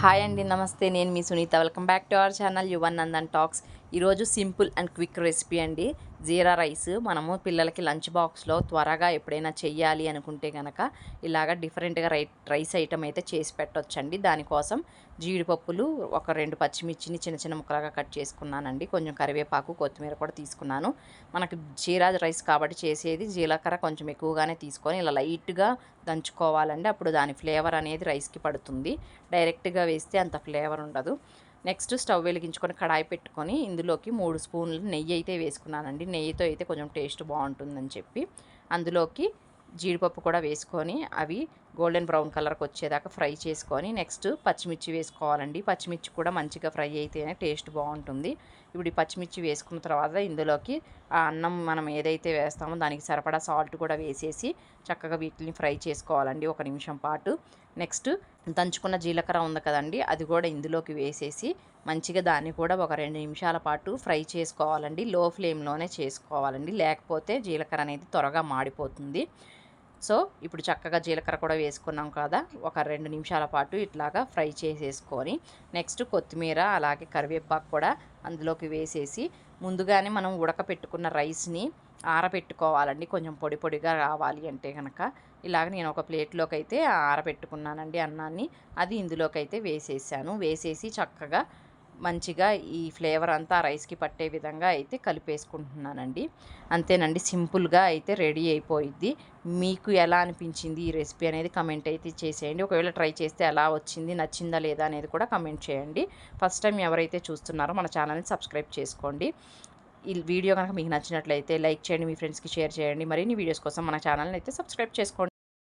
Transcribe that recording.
Hi అండి నమస్తే. నేను మీ Sunitha. Welcome back to our channel Yuvan Nandan talks. ఈరోజు సింపుల్ అండ్ క్విక్ రెసిపీ అండి. జీరా రైస్ మనము పిల్లలకి లంచ్ బాక్స్లో త్వరగా ఎప్పుడైనా చెయ్యాలి అనుకుంటే కనుక ఇలాగ డిఫరెంట్గా రై రైస్ ఐటమ్ అయితే చేసి పెట్టొచ్చండి. దానికోసం జీడిపప్పులు ఒక రెండు పచ్చిమిర్చిని చిన్న చిన్న ముక్కలుగా కట్ చేసుకున్నానండి. కొంచెం కరివేపాకు కొత్తిమీర కూడా తీసుకున్నాను. మనకు జీరా రైస్ కాబట్టి చేసేది జీలకర్ర కొంచెం ఎక్కువగానే తీసుకొని ఇలా లైట్గా దంచుకోవాలండి. అప్పుడు దాని ఫ్లేవర్ అనేది రైస్కి పడుతుంది. డైరెక్ట్గా వేస్తే అంత ఫ్లేవర్ ఉండదు. నెక్స్ట్ స్టవ్ వెలిగించుకొని కడాయి పెట్టుకొని ఇందులోకి మూడు స్పూన్లు నెయ్యి అయితే వేసుకున్నానండి. నెయ్యితో అయితే కొంచెం టేస్ట్ బాగుంటుందని చెప్పి అందులోకి జీడిపప్పు కూడా వేసుకొని అవి గోల్డెన్ బ్రౌన్ కలర్కి వచ్చేదాకా ఫ్రై చేసుకొని నెక్స్ట్ పచ్చిమిర్చి వేసుకోవాలండి. పచ్చిమిర్చి కూడా మంచిగా ఫ్రై అయితేనే టేస్ట్ బాగుంటుంది. ఇప్పుడు ఈ పచ్చిమిర్చి వేసుకున్న తర్వాత ఇందులోకి ఆ అన్నం మనం ఏదైతే వేస్తామో దానికి సరిపడా సాల్ట్ కూడా వేసేసి చక్కగా వీటిని ఫ్రై చేసుకోవాలండి. ఒక నిమిషం పాటు నెక్స్ట్ దంచుకున్న జీలకర్ర ఉంది కదండి అది కూడా ఇందులోకి వేసేసి మంచిగా దాన్ని కూడా ఒక రెండు నిమిషాల పాటు ఫ్రై చేసుకోవాలండి లో ఫ్లేమ్లోనే చేసుకోవాలండి. లేకపోతే జీలకర్ర అనేది త్వరగా మాడిపోతుంది. సో ఇప్పుడు చక్కగా జీలకర్ర కూడా వేసుకున్నాం కదా ఒక రెండు నిమిషాల పాటు ఇట్లాగా ఫ్రై చేసేసుకొని నెక్స్ట్ కొత్తిమీర అలాగే కరివేపాకు కూడా అందులోకి వేసేసి ముందుగానే మనం ఉడకపెట్టుకున్న రైస్ని ఆరబెట్టుకోవాలండి. కొంచెం పొడి పొడిగా రావాలి అంటే కనుక ఇలాగ నేను ఒక ప్లేట్లోకి అయితే ఆరబెట్టుకున్నానండి అన్నాన్ని. అది ఇందులోకి అయితే వేసేసాను. వేసేసి చక్కగా మంచిగా ఈ ఫ్లేవర్ అంతా రైస్కి పట్టే విధంగా అయితే కలిపేసుకుంటున్నానండి. అంతేనండి సింపుల్గా అయితే రెడీ అయిపోయిద్ది. మీకు ఎలా అనిపించింది ఈ రెసిపీ అనేది కమెంట్ అయితే చేసేయండి. ఒకవేళ ట్రై చేస్తే ఎలా వచ్చింది నచ్చిందా లేదా అనేది కూడా కమెంట్ చేయండి. ఫస్ట్ టైం ఎవరైతే చూస్తున్నారో మన ఛానల్ని సబ్స్క్రైబ్ చేసుకోండి. ఈ వీడియో కనుక మీకు నచ్చినట్లయితే లైక్ చేయండి మీ ఫ్రెండ్స్కి షేర్ చేయండి. మరిన్ని వీడియోస్ కోసం మన ఛానల్ని అయితే సబ్స్క్రైబ్ చేసుకోండి.